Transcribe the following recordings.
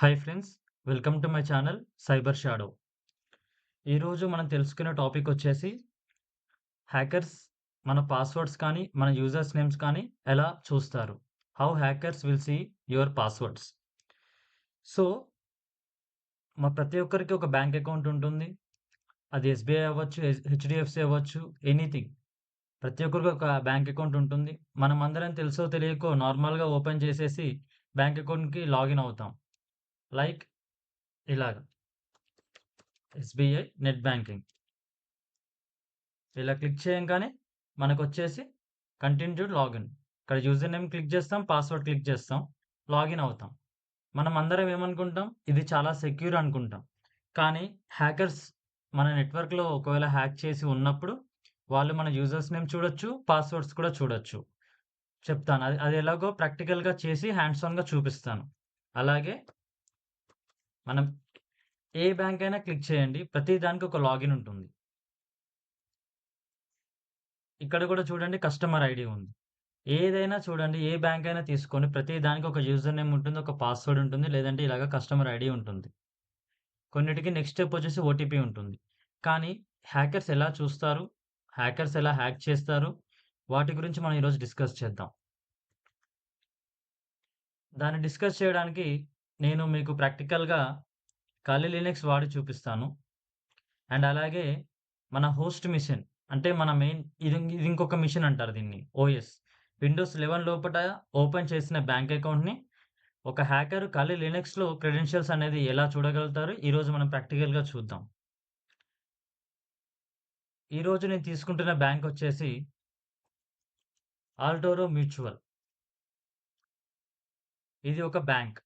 Hi friends welcome to my channel cyber shadow. ఈరోజు మనం తెలుసుకునే టాపిక్ వచ్చేసి హ్యాకర్స్ మన పాస్వర్డ్స్ కానీ మన యూజర్స్ నేమ్స్ కానీ ఎలా చూస్తారు? How hackers will see your passwords so మా ప్రతి ఒక్కరికి ఒక బ్యాంక్ అకౌంట్ ఉంటుంది. అది ఎస్బీఐ అవ్వచ్చు హెచ్డిఎఫ్సి అవ్వచ్చు ఎనీథింగ్. ప్రతి ఒక్కరికి ఒక బ్యాంక్ అకౌంట్ ఉంటుంది. మనం అందరం తెలుసో తెలియకో నార్మల్గా ఓపెన్ చేసేసి బ్యాంక్ అకౌంట్కి లాగిన్ అవుతాం. లైక్ ఇలాగ. SBI net banking. ఇలా క్లిక్ చేయంగానే మనకు వచ్చేసి కంటిన్యూ లాగిన్. ఇక్కడ యూజర్ నేమ్ క్లిక్ చేస్తాం పాస్వర్డ్ క్లిక్ చేస్తాం లాగిన్ అవుతాం. మనం అందరం ఏమనుకుంటాం? ఇది చాలా సెక్యూర్ అనుకుంటాం. కానీ హ్యాకర్స్ మన నెట్వర్క్లో ఒకవేళ హ్యాక్ చేసి ఉన్నప్పుడు వాళ్ళు మన యూజర్స్ నేమ్ చూడొచ్చు పాస్వర్డ్స్ కూడా చూడొచ్చు. చెప్తాను. అది అది ఎలాగో ప్రాక్టికల్గా చేసి హ్యాండ్స్ ఆన్గా చూపిస్తాను. అలాగే మనం ఏ బ్యాంక్ అయినా క్లిక్ చేయండి. ప్రతి దానికి ఒక లాగిన్ ఉంటుంది. ఇక్కడ కూడా చూడండి కస్టమర్ ఐడి ఉంది. ఏదైనా చూడండి. ఏ బ్యాంక్ అయినా తీసుకొని ప్రతి దానికి ఒక యూజర్ నేమ్ ఉంటుంది. ఒక పాస్వర్డ్ ఉంటుంది. లేదంటే ఇలాగ కస్టమర్ ఐడి ఉంటుంది. కొన్నిటికి నెక్స్ట్ స్టెప్ వచ్చేసి ఓటీపీ ఉంటుంది. కానీ హ్యాకర్స్ ఎలా చూస్తారు? హ్యాకర్స్ ఎలా హ్యాక్ చేస్తారు? వాటి గురించి మనం ఈరోజు డిస్కస్ చేద్దాం. దాన్ని డిస్కస్ చేయడానికి నేను మీకు ప్రాక్టికల్గా కాలి లినక్స్ వాడి చూపిస్తాను. అండ్ అలాగే మన హోస్ట్ మిషన్ అంటే మన మెయిన్ ఇది ఇది ఇంకొక మిషన్ అంటారు దీన్ని ఓఎస్. విండోస్ లెవెన్ లోపల ఓపెన్ చేసిన బ్యాంక్ అకౌంట్ని ఒక హ్యాకర్ కాలి లినక్స్లో క్రెడెన్షియల్స్ అనేది ఎలా చూడగలుగుతారు ఈరోజు మనం ప్రాక్టికల్గా చూద్దాం. ఈరోజు నేను తీసుకుంటున్న బ్యాంక్ వచ్చేసి ఆల్టోరో మ్యూచువల్. ఇది ఒక బ్యాంక్.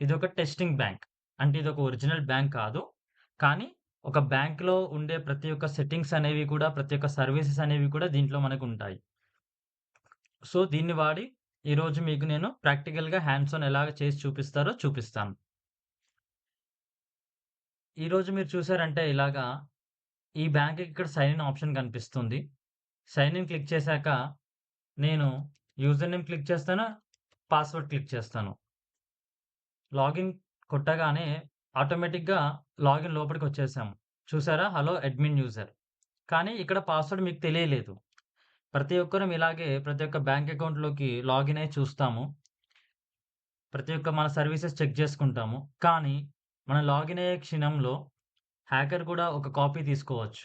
ఇది ఒక టెస్టింగ్ బ్యాంక్. అంటే ఇది ఒక ఒరిజినల్ బ్యాంక్ కాదు. కానీ ఒక బ్యాంక్లో ఉండే ప్రతి ఒక్క సెట్టింగ్స్ అనేవి కూడా ప్రతి ఒక్క సర్వీసెస్ అనేవి కూడా దీంట్లో మనకు ఉంటాయి. సో దీన్ని వాడి ఈరోజు మీకు నేను ప్రాక్టికల్గా హ్యాండ్స్ ఆన్ ఎలాగ చేసి చూపిస్తారో చూపిస్తాను. ఈరోజు మీరు చూసారంటే ఇలాగా ఈ బ్యాంక్ ఇక్కడ సైన్ ఇన్ ఆప్షన్ కనిపిస్తుంది. సైన్ ఇన్ క్లిక్ చేశాక నేను యూజర్ నేమ్ క్లిక్ చేస్తాను? పాస్వర్డ్ క్లిక్ చేస్తాను. లాగిన్ కొట్టగానే ఆటోమేటిక్గా లాగిన్ లోపలికి వచ్చేసాము చూసారా? Hello admin user. కానీ ఇక్కడ పాస్వర్డ్ మీకు తెలియలేదు. ప్రతి ఒక్కరం ఇలాగే ప్రతి ఒక్క బ్యాంక్ అకౌంట్లోకి లాగిన్ అయి చూస్తాము. ప్రతి ఒక్క మన సర్వీసెస్ చెక్ చేసుకుంటాము. కానీ మన లాగిన్ అయ్యే క్షణంలో హ్యాకర్ కూడా ఒక కాపీ తీసుకోవచ్చు.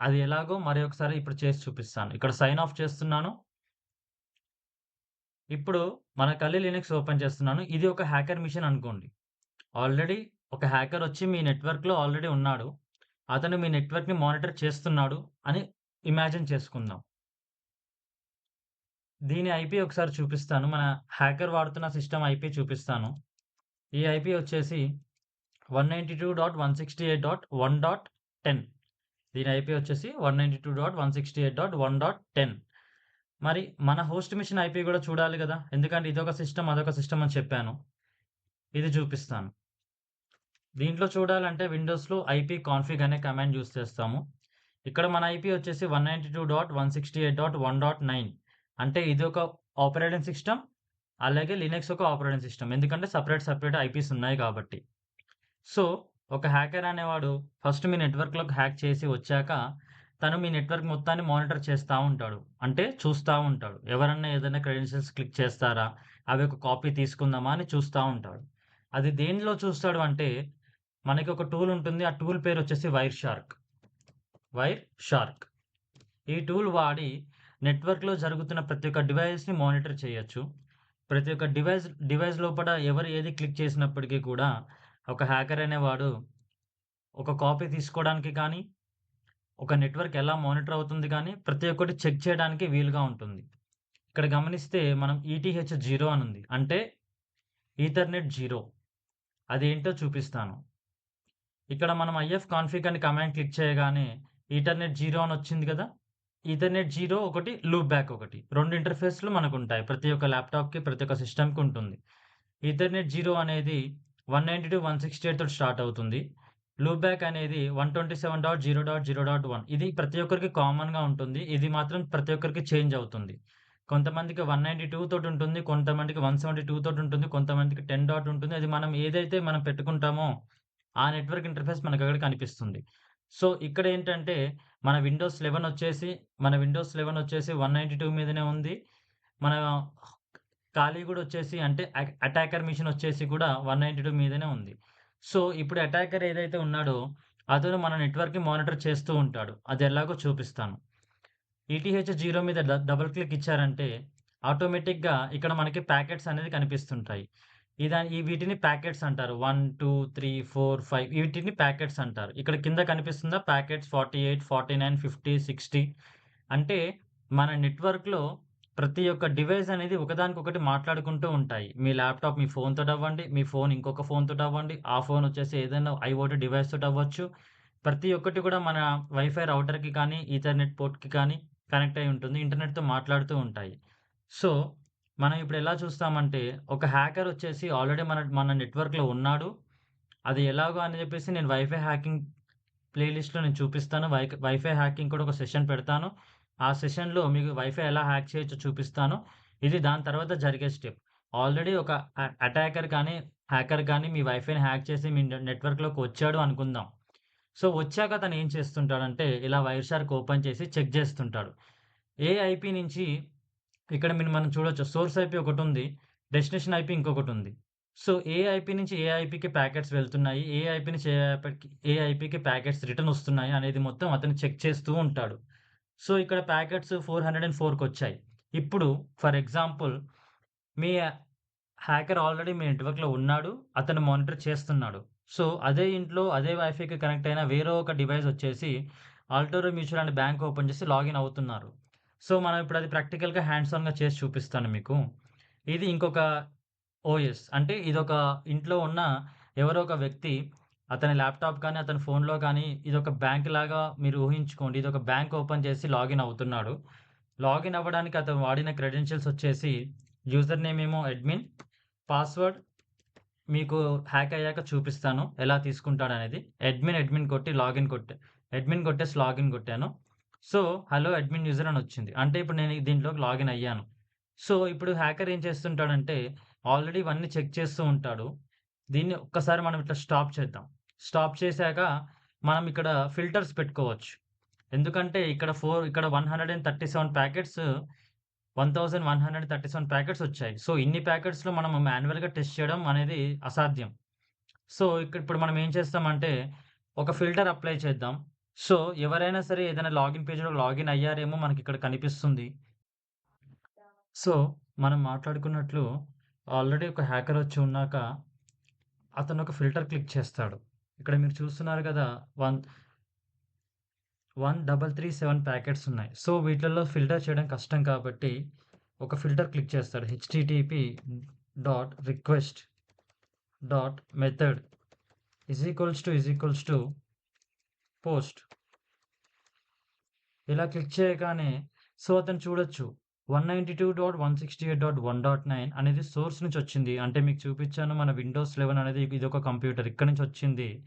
అది ఎలాగో మరి ఒకసారి ఇప్పుడు చేసి చూపిస్తాను. ఇక్కడ సైన్ ఆఫ్ చేస్తున్నాను. ఇప్పుడు మన కలి లినక్స్ ఓపెన్ చేస్తున్నాను. ఇది ఒక హ్యాకర్ మిషన్ అనుకోండి. ఆల్రెడీ ఒక హ్యాకర్ వచ్చి మీ నెట్వర్క్లో ఆల్రెడీ ఉన్నాడు. అతను మీ నెట్వర్క్ని మానిటర్ చేస్తున్నాడు అని ఇమాజిన్ చేసుకుందాం. దీని ఐపీ ఒకసారి చూపిస్తాను. మన హ్యాకర్ వాడుతున్న సిస్టమ్ ఐపీ చూపిస్తాను. ఈ ఐపీ వచ్చేసి one ninety two dot one sixty eight dot one dot ten దీని ఐపీ వచ్చేసి one ninety two dot one sixty eight dot one dot ten మరి మన హోస్ట్ మిషన్ ఐపీ కూడా చూడాలి కదా. ఎందుకంటే ఇదొక సిస్టమ్ అదొక సిస్టమ్ అని చెప్పాను. ఇది చూపిస్తాను. దీంట్లో చూడాలంటే విండోస్లో ఐపీ కాన్ఫిగ్ అనే కమాండ్ యూస్ చేస్తాము. ఇక్కడ మన ఐపీ వచ్చేసి one ninety two dot one sixty eight dot one dot nine. అంటే ఇది ఒక ఆపరేటింగ్ సిస్టమ్ అలాగే లినక్స్ ఒక ఆపరేటింగ్ సిస్టమ్. ఎందుకంటే సపరేట్ సపరేట్ ఐపీస్ ఉన్నాయి కాబట్టి. సో ఒక హ్యాకర్ అనేవాడు ఫస్ట్ మీ నెట్వర్క్లోకి హ్యాక్ చేసి వచ్చాక తను మీ నెట్వర్క్ మొత్తాన్ని మానిటర్ చేస్తూ ఉంటాడు. అంటే చూస్తూ ఉంటాడు. ఎవరన్నా ఏదైనా క్రెడెన్షియల్స్ క్లిక్ చేస్తారా? అవి ఒక కాపీ తీసుకుందామా అని చూస్తూ ఉంటాడు. అది దేనిలో చూస్తాడు అంటే మనకి ఒక టూల్ ఉంటుంది. ఆ టూల్ పేరు వచ్చేసి వైర్ షార్క్. Wireshark. ఈ టూల్ వాడి నెట్వర్క్లో జరుగుతున్న ప్రతి ఒక్క డివైస్ని మానిటర్ చేయొచ్చు. ప్రతి ఒక్క డివైస్ డివైస్ లోపల ఎవరు ఏది క్లిక్ చేసినప్పటికీ కూడా ఒక హ్యాకర్ అనేవాడు ఒక కాపీ తీసుకోవడానికి కానీ ఒక నెట్వర్క్ ఎలా మానిటర్ అవుతుంది కానీ ప్రతి ఒక్కటి చెక్ చేయడానికి వీలుగా ఉంటుంది. ఇక్కడ గమనిస్తే మనం ఈటీహెచ్ జీరో అని ఉంది అంటే ఈథర్నెట్ జీరో. అదేంటో చూపిస్తాను. ఇక్కడ మనం ఐఎఫ్ కాన్ఫిగ్ అని కమాండ్ క్లిక్ చేయగానే ఈథర్నెట్ జీరో అని వచ్చింది కదా? ఈథర్నెట్ జీరో ఒకటి లూప్ బ్యాక్ ఒకటి. రెండు ఇంటర్ఫేస్లు మనకు ఉంటాయి ప్రతి ఒక్క ల్యాప్టాప్కి ప్రతి ఒక్క సిస్టమ్కి ఉంటుంది. ఈథర్నెట్ జీరో అనేది one ninety two one sixty eight తోటి స్టార్ట్ అవుతుంది. లూప్ బ్యాక్ అనేది one twenty seven dot zero dot zero dot one ఇది ప్రతి ఒక్కరికి కామన్గా ఉంటుంది ఇది మాత్రం ప్రతి ఒక్కరికి చేంజ్ అవుతుంది కొంతమందికి వన్ నైన్టీ టూ తోటి ఉంటుంది కొంతమందికి వన్ సెవెంటీ టూ తోటి ఉంటుంది కొంతమందికి 10 డాట్ ఉంటుంది. అది మనం ఏదైతే మనం పెట్టుకుంటామో ఆ నెట్వర్క్ ఇంటర్ఫేస్ మనకు అక్కడ కనిపిస్తుంది. సో, ఇక్కడ ఏంటంటే మన విండోస్ 11 వచ్చేసి మన విండోస్ 11 వచ్చేసి 192 మీదనే ఉంది. మన ఖాళీ కూడా వచ్చేసి అంటే అటాకర్ మిషన్ వచ్చేసి కూడా 192 మీదనే ఉంది. సో, ఇప్పుడు అటాకర్ ఏదైతే ఉన్నాడో అతను మన నెట్వర్క్‌ని మానిటర్ చేస్తూ ఉంటాడు. అది ఎలాగో చూపిస్తాను. ఈటీహెచ్ జీరో మీద డ డబుల్ క్లిక్ ఇచ్చారంటే ఆటోమేటిక్‌గా ఇక్కడ మనకి ప్యాకెట్స్ అనేది కనిపిస్తుంటాయి. ఇదా ఈ వీటిని ప్యాకెట్స్ అంటారు. 1, 2, 3, 4, 5 వీటిని ప్యాకెట్స్ అంటారు. ఇక్కడ కింద కనిపిస్తుందా ప్యాకెట్స్ 48, 49, 50, 60 అంటే మన నెట్వర్క్‌లో ప్రతి ఒక్క డివైస్ అనేది ఒకదానికొకటి మాట్లాడుకుంటూ ఉంటాయి. మీ ల్యాప్‌టాప్ మీ ఫోన్ తోటవ్వండి. మీ ఫోన్ ఇంకొక ఫోన్ తోటవ్వండి. ఆ ఫోన్ వచ్చేసి ఏదైనా ఐఓటీ డివైస్ తోటి అవ్వచ్చు ప్రతి ఒక్కటి కూడా మన వైఫై రౌటర్‌కి కానీ, ఈథర్‌నెట్ పోర్ట్‌కి కానీ కనెక్ట్ అయ్యి ఉంటుంది. ఇంటర్నెట్‌తో మాట్లాడుతూ ఉంటాయి. సో, మనం ఇప్పుడు ఎలా చూస్తామంటే ఒక హ్యాకర్ వచ్చేసి ఆల్రెడీ మన మన నెట్వర్క్‌లో ఉన్నాడు. అది ఎలాగో అని చెప్పేసి నేను వైఫై హ్యాకింగ్ ప్లేలిస్ట్లో నేను చూపిస్తాను. వై వైఫై హ్యాకింగ్ కూడా ఒక సెషన్ పెడతాను. ఆ సెషన్‌లో మీకు వైఫై ఎలా హ్యాక్ చేయొచ్చో చూపిస్తాను. ఇది దాని తర్వాత జరిగే స్టెప్. ఆల్రెడీ ఒక అటాకర్ కానీ, హ్యాకర్ కానీ మీ వైఫైని హ్యాక్ చేసి మీ నెట్వర్క్‌లోకి వచ్చాడు అనుకుందాం. సో, వచ్చాక తను ఏం చేస్తుంటాడంటే ఇలా వైర్ షార్క్ ఓపెన్ చేసి చెక్ చేస్తుంటాడు. ఏ ఐపీ నుంచి ఇక్కడ మీరు మనం చూడొచ్చు. సోర్స్ ఐపీ ఉంది డెస్టినేషన్ ఐపీ ఇంకొకటుంది. సో, ఏ ఐపీ నుంచి ఏ ఐపీకి ప్యాకెట్స్ వెళ్తున్నాయి. ఏ ఐపీ నుంచి ఏ ఐపీకి ఏ ఐపీకి ప్యాకెట్స్ రిటర్న్ వస్తున్నాయి అనేది మొత్తం అతను చెక్ చేస్తూ ఉంటాడు. సో, ఇక్కడ ప్యాకెట్స్ 404కొచ్చాయి. ఇప్పుడు ఫర్ ఎగ్జాంపుల్ మీ హ్యాకర్ ఆల్రెడీ మీ నెట్వర్క్‌లో ఉన్నాడు. అతను మానిటర్ చేస్తున్నాడు. సో, అదే ఇంట్లో అదే వైఫైకి కనెక్ట్ అయిన వేరే ఒక డివైస్ వచ్చేసి Altoro mutual and bank open చేసి లాగిన్ అవుతున్నారు. సో, మనం ఇప్పుడు అది ప్రాక్టికల్‌గా హ్యాండ్స్ ఆన్‌గా చేసి చూపిస్తాను మీకు. ఇది ఇంకొక ఓఎస్ అంటే ఇది ఒక ఇంట్లో ఉన్న ఎవరో ఒక వ్యక్తి అతని ల్యాప్‌టాప్ కానీ, అతని ఫోన్‌లో కానీ ఇదొక బ్యాంక్ లాగా మీరు ఊహించుకోండి. ఇది ఒక బ్యాంక్ ఓపెన్ చేసి లాగిన్ అవుతున్నాడు. లాగిన్ అవ్వడానికి అతను వాడిన క్రెడెన్షియల్స్ వచ్చేసి యూజర్ నేమ్ ఏమో అడ్మిన్, పాస్వర్డ్ మీకు హ్యాక్ అయ్యాక చూపిస్తాను. ఎలా తీసుకుంటాడనేది. అడ్మిన్, అడ్మిన్ కొట్టి లాగిన్ కొట్టే అడ్మిన్ కొట్టేసి లాగిన్ కొట్టాను. సో, హలో అడ్మిన్ యూజర్ అని వచ్చింది. అంటే ఇప్పుడు నేను దీంట్లోకి లాగిన్ అయ్యాను. సో, ఇప్పుడు హ్యాకర్ ఏం చేస్తుంటాడంటే ఆల్రెడీ ఇవన్నీ చెక్ చేస్తూ ఉంటాడు. దీన్ని ఒక్కసారి మనం ఇట్లా స్టాప్ చేద్దాం. స్టాప్ చేశాక మనం ఇక్కడ ఫిల్టర్స్ పెట్టుకోవచ్చు. ఎందుకంటే ఇక్కడ ఫోర్ ఇక్కడ 137 ప్యాకెట్స్ 1137 ప్యాకెట్స్ వచ్చాయి. సో, ఇన్ని ప్యాకెట్స్‌లో మనం మాన్యువల్‌గా టెస్ట్ చేయడం అనేది అసాధ్యం. సో, ఇక్కడ ఇప్పుడు మనం ఏం చేస్తామంటే ఒక ఫిల్టర్ అప్లై చేద్దాం. సో, ఎవరైనా సరే ఏదైనా లాగిన్ పేజ్‌లో లాగిన్ అయ్యారేమో మనకి ఇక్కడ కనిపిస్తుంది. సో, మనం మాట్లాడుకున్నట్లు ఆల్రెడీ ఒక హ్యాకర్ వచ్చి ఉన్నాక అతను ఒక ఫిల్టర్ క్లిక్ చేస్తాడు. ఇక్కడ మీరు చూస్తున్నారు కదా! వన్ 1337 ప్యాకెట్స్ ఉన్నాయి. సో, వీటిలలో ఫిల్టర్ చేయడం కష్టం కాబట్టి ఒక ఫిల్టర్ క్లిక్ చేస్తాడు. HTTP dot request dot method is equals to is equals to post. ఇలా క్లిక్ చేయగానే సో, అతను చూడొచ్చు. 192.168.1.9 అనేది సోర్స్ నుంచి వచ్చింది. అంటే మీకు చూపించాను మన విండోస్ 11 అనేది ఇది ఒక కంప్యూటర్ ఇక్కడ నుంచి వచ్చింది.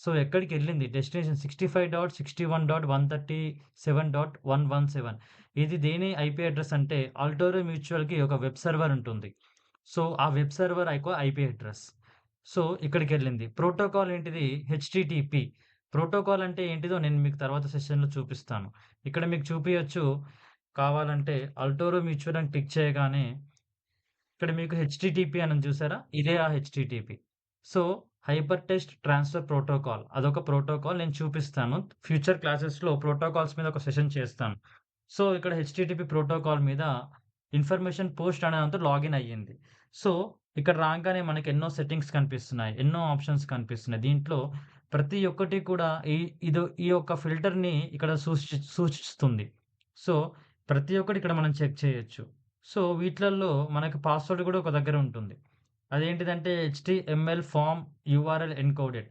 సో, ఎక్కడికి వెళ్ళింది డెస్టినేషన్ 65.61.137.117 ఇది దేని ఐపీ అడ్రస్ అంటే ఆల్టోరో మ్యూచువల్‌కి ఒక వెబ్ సర్వర్ ఉంటుంది. సో, ఆ వెబ్ సర్వర్ యొక్క ఐపీ అడ్రస్ సో, ఇక్కడికి వెళ్ళింది ప్రోటోకాల్ ఏంటిది హెచ్‌టిటిపి. ప్రోటోకాల్ అంటే ఏంటిదో నేను మీకు తర్వాత సెషన్‌లో చూపిస్తాను. ఇక్కడ మీకు చూపించచ్చు కావాలంటే అల్టోరో మ్యూచువల్ అని క్లిక్ చేయగానే ఇక్కడ మీకు హెచ్‌టిటిపి అని చూసారా? ఇదే ఆ HTTP. So, hyper test transfer protocol అదొక ప్రోటోకాల్ నేను చూపిస్తాను. ఫ్యూచర్ క్లాసెస్‌లో ప్రోటోకాల్స్ మీద ఒక సెషన్ చేస్తాను. సో, ఇక్కడ హెచ్‌టిటిపి ప్రోటోకాల్ మీద ఇన్ఫర్మేషన్ పోస్ట్ అనే లాగిన్ అయ్యింది. సో, ఇక్కడ రాగానే మనకి ఎన్నో సెట్టింగ్స్ కనిపిస్తున్నాయి. ఎన్నో ఆప్షన్స్ కనిపిస్తున్నాయి. దీంట్లో ప్రతి ఒక్కటి కూడా ఈ ఇది ఈ యొక్క ఫిల్టర్‌ని ఇక్కడ సూచి సూచిస్తుంది. సో, ప్రతి ఒక్కటి ఇక్కడ మనం చెక్ చేయొచ్చు. సో, వీటిలల్లో మనకి పాస్వర్డ్ కూడా ఒక దగ్గర ఉంటుంది. అదేంటిదంటే హెచ్‌టిఎంఎల్ ఫార్మ్ యూఆర్ఎల్ ఎన్కోడెడ్.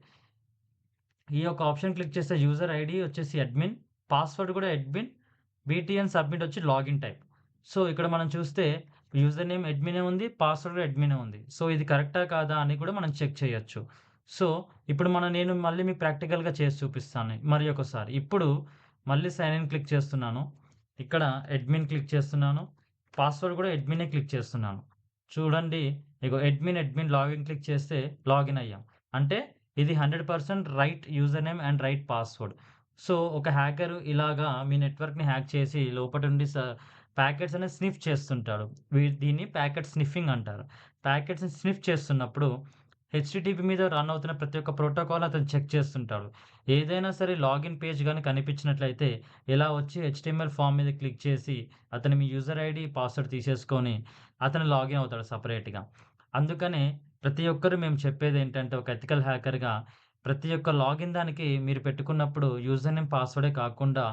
ఈ యొక్క ఆప్షన్ క్లిక్ చేస్తే యూజర్ ఐడి వచ్చేసి అడ్మిన్, పాస్వర్డ్ కూడా అడ్మిన్, బీటీఎన్ సబ్మిట్ వచ్చి లాగిన్ టైప్. సో, ఇక్కడ మనం చూస్తే యూజర్ నేమ్ అడ్మినే ఉంది. పాస్వర్డ్ కూడా అడ్మినే ఉంది. సో, ఇది కరెక్టా కాదా అని కూడా మనం చెక్ చేయొచ్చు. సో, ఇప్పుడు మనం నేను మళ్ళీ మీకు ప్రాక్టికల్‌గా చేసి చూపిస్తాను మరి ఒకసారి. ఇప్పుడు మళ్ళీ సైన్ ఇన్ క్లిక్ చేస్తున్నాను. ఇక్కడ అడ్మిన్ క్లిక్ చేస్తున్నాను. పాస్వర్డ్ కూడా అడ్మినే క్లిక్ చేస్తున్నాను. చూడండి ఇగో అడ్మిన్, అడ్మిన్ లాగిన్ క్లిక్ చేస్తే లాగిన్ అయ్యాం. అంటే ఇది 100% right user name and right password. So, ఒక హ్యాకర్ ఇలాగా మీ నెట్వర్క్‌ని హ్యాక్ చేసి లోపటుండి స ప్యాకెట్స్ అనేది స్నిఫ్ చేస్తుంటాడు. వీ దీన్ని ప్యాకెట్ స్నిఫింగ్ అంటారు. ప్యాకెట్స్‌ని స్నిఫ్ చేస్తున్నప్పుడు హెచ్‌టిటిపి మీద రన్ అవుతున్న ప్రతి ఒక్క ప్రోటోకాల్ అతను చెక్ చేస్తుంటాడు. ఏదైనా సరే లాగిన్ పేజ్ కానీ కనిపించినట్లయితే ఇలా వచ్చి హెచ్‌టిఎంఎల్ ఫామ్ మీద క్లిక్ చేసి అతను మీ యూజర్ ఐడి పాస్వర్డ్ తీసేసుకొని అతను లాగిన్ అవుతాడు సపరేట్గా అందుకనే ప్రతి ఒక్కరు మేము చెప్పేది ఏంటంటే ఒక ఎథికల్ హ్యాకర్‌గా ప్రతి ఒక్క లాగిన్ దానికి మీరు పెట్టుకున్నప్పుడు యూజర్ నేమ్, పాస్వర్డే కాకుండా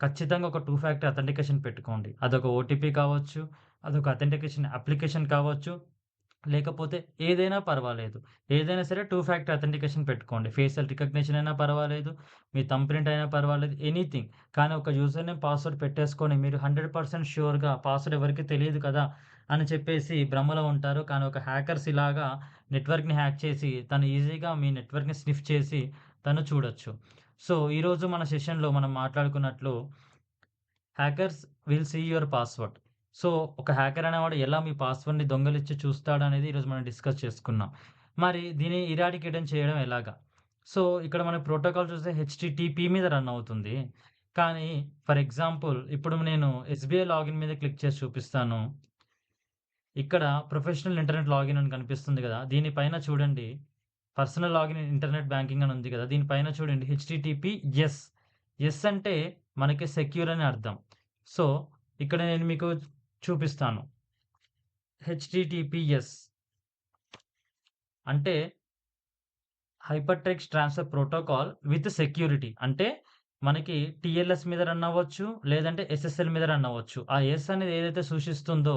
ఖచ్చితంగా ఒక టూ ఫ్యాక్టర్ అథెంటికేషన్ పెట్టుకోండి. అదొక ఓటీపీ కావచ్చు, అదొక అథెంటికేషన్ అప్లికేషన్ కావచ్చు, లేకపోతే ఏదైనా పర్వాలేదు. ఏదైనా సరే టూ ఫ్యాక్టర్ అథెంటికేషన్ పెట్టుకోండి. ఫేషియల్ రికగ్నిషన్ అయినా పర్వాలేదు, మీ థంబ్ ప్రింట్ అయినా పర్వాలేదు, ఎనీథింగ్. కానీ ఒక యూజర్ నేమ్, పాస్వర్డ్ పెట్టేసుకొని మీరు 100% ష్యూర్‌గా పాస్వర్డ్ ఎవరికి తెలియదు కదా! అని చెప్పేసి భ్రమలో ఉంటారు. కానీ ఒక హ్యాకర్స్ ఇలాగా నెట్వర్క్‌ని హ్యాక్ చేసి తను ఈజీగా మీ నెట్వర్క్‌ని స్నిఫ్ చేసి తను చూడొచ్చు. సో, ఈరోజు మన సెషన్‌లో మనం మాట్లాడుకున్నట్లు hackers will see your password. So, ఒక హ్యాకర్ అనేవాడు ఎలా మీ పాస్వర్డ్‌ని దొంగలించి చూస్తాడు అనేది ఈరోజు మనం డిస్కస్ చేసుకున్నాం. మరి దీన్ని ఇరాడికేటం చేయడం ఎలాగా? సో, ఇక్కడ మన ప్రోటోకాల్ చూస్తే హెచ్‌టిటిపి మీద రన్ అవుతుంది. కానీ ఫర్ ఎగ్జాంపుల్ ఇప్పుడు నేను ఎస్‌బీఐ లాగిన్ మీద క్లిక్ చేసి చూపిస్తాను. ఇక్కడ ప్రొఫెషనల్ ఇంటర్నెట్ లాగిన్ అని కనిపిస్తుంది కదా దీనిపైన చూడండి పర్సనల్ లాగిన్ ఇంటర్నెట్ బ్యాంకింగ్ అని ఉంది కదా దీని పైన చూడండి హెచ్‌టిటిపి ఎస్ ఎస్ అంటే మనకి సెక్యూర్ అని అర్థం. సో, ఇక్కడ నేను మీకు చూపిస్తాను. హెచ్‌టిటిపిఎస్ అంటే hyper text transfer protocol with security. అంటే మనకి టీఎల్ఎస్ మీద రన్ అవ్వచ్చు, లేదంటే ఎస్ఎస్ఎల్ మీద రన్ అవ్వచ్చు. ఆ ఎస్ అనేది ఏదైతే సూచిస్తుందో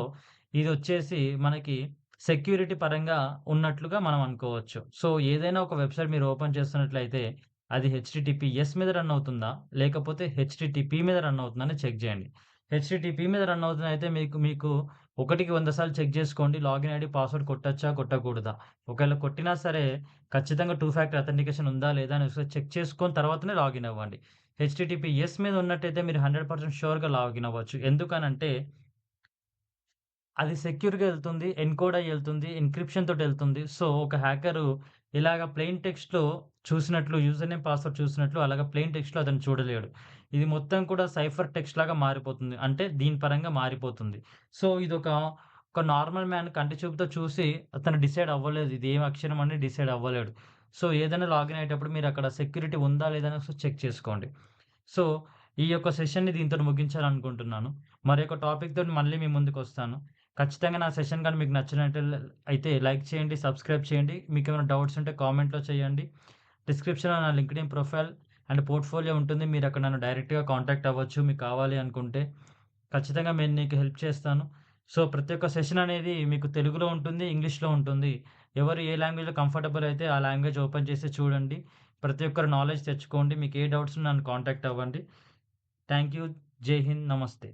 ఇది వచ్చేసి మనకి సెక్యూరిటీ పరంగా ఉన్నట్లుగా మనం అనుకోవచ్చు. సో, ఏదైనా ఒక వెబ్‌సైట్ మీరు ఓపెన్ చేస్తున్నట్లయితే అది హెచ్‌టిటిపిఎస్ మీద రన్ అవుతుందా? లేకపోతే హెచ్‌టిటిపి మీద రన్ అవుతుందా అని చెక్ చేయండి. హెచ్‌టిటిపి మీద రన్ అవుతుందయితే మీకు మీకు ఒకటికి వంద సార్లు చెక్ చేసుకోండి. లాగిన్ ఐడి పాస్వర్డ్ కొట్టొచ్చా? కొట్టకూడదా? ఒకవేళ కొట్టినా సరే ఖచ్చితంగా టూ ఫ్యాక్టర్ అథెంటికేషన్ ఉందా? లేదా? అని ఒకసారి చెక్ చేసుకొని తర్వాతనే లాగిన్ అవ్వండి. హెచ్‌టిటిపిఎస్ మీద ఉన్నట్టయితే మీరు హండ్రెడ్ పర్సెంట్ షూర్గా లాగిన్ అవ్వచ్చు. ఎందుకనంటే అది సెక్యూర్‌గా వెళ్తుంది ఎన్‌కోడ్ అయ్యి వెళ్తుంది ఎన్‌క్రిప్షన్ తోటి వెళ్తుంది సో, ఒక హ్యాకరు ఇలాగ ప్లెయిన్ టెక్స్ట్‌లో చూసినట్లు యూజర్ నేమ్, పాస్వర్డ్ చూసినట్లు అలాగే ప్లెయిన్ టెక్స్ట్‌లో అతను చూడలేడు. ఇది మొత్తం కూడా సైఫర్ టెక్స్ట్ లాగా మారిపోతుంది. అంటే దీని పరంగా మారిపోతుంది. సో, ఇది ఒక ఒక నార్మల్ మ్యాన్ కంటి చూపుతో చూసి అతను డిసైడ్ అవ్వలేదు. ఇది ఏం అక్షరం అని డిసైడ్ అవ్వలేడు. సో, ఏదైనా లాగిన్ అయ్యేటప్పుడు మీరు అక్కడ సెక్యూరిటీ ఉందా? లేదా? అని చెక్ చేసుకోండి. సో, ఈ యొక్క సెషన్‌ని దీంతో ముగించాలనుకుంటున్నాను. మరొక టాపిక్ తోటి మళ్ళీ మీ ముందుకొస్తాను. ఖచ్చితంగా నా సెషన్ కానీ మీకు నచ్చినట్ల అయితే లైక్ చేయండి, సబ్స్క్రైబ్ చేయండి. మీకు ఏమైనా డౌట్స్ ఉంటే కామెంట్‌లో చేయండి. డిస్క్రిప్షన్‌లో నా లింక్డ్ఇన్ ప్రొఫైల్ అండ్ పోర్ట్‌ఫోలియో ఉంటుంది. మీరు అక్కడ నన్ను డైరెక్ట్‌గా కాంటాక్ట్ అవ్వచ్చు. మీకు కావాలి అనుకుంటే. ఖచ్చితంగా నేను నీకు హెల్ప్ చేస్తాను. సో, ప్రతి ఒక్క సెషన్ అనేది మీకు తెలుగులో ఉంటుంది, ఇంగ్లీష్‌లో ఉంటుంది. ఎవరు ఏ లాంగ్వేజ్‌లో కంఫర్టబుల్ అయితే ఆ లాంగ్వేజ్ ఓపెన్ చేసి చూడండి. ప్రతి ఒక్కరు నాలెడ్జ్ తెచ్చుకోండి. మీకు ఏ డౌట్స్ నన్ను కాంటాక్ట్ అవ్వండి. Thank you. జై హింద్. నమస్తే.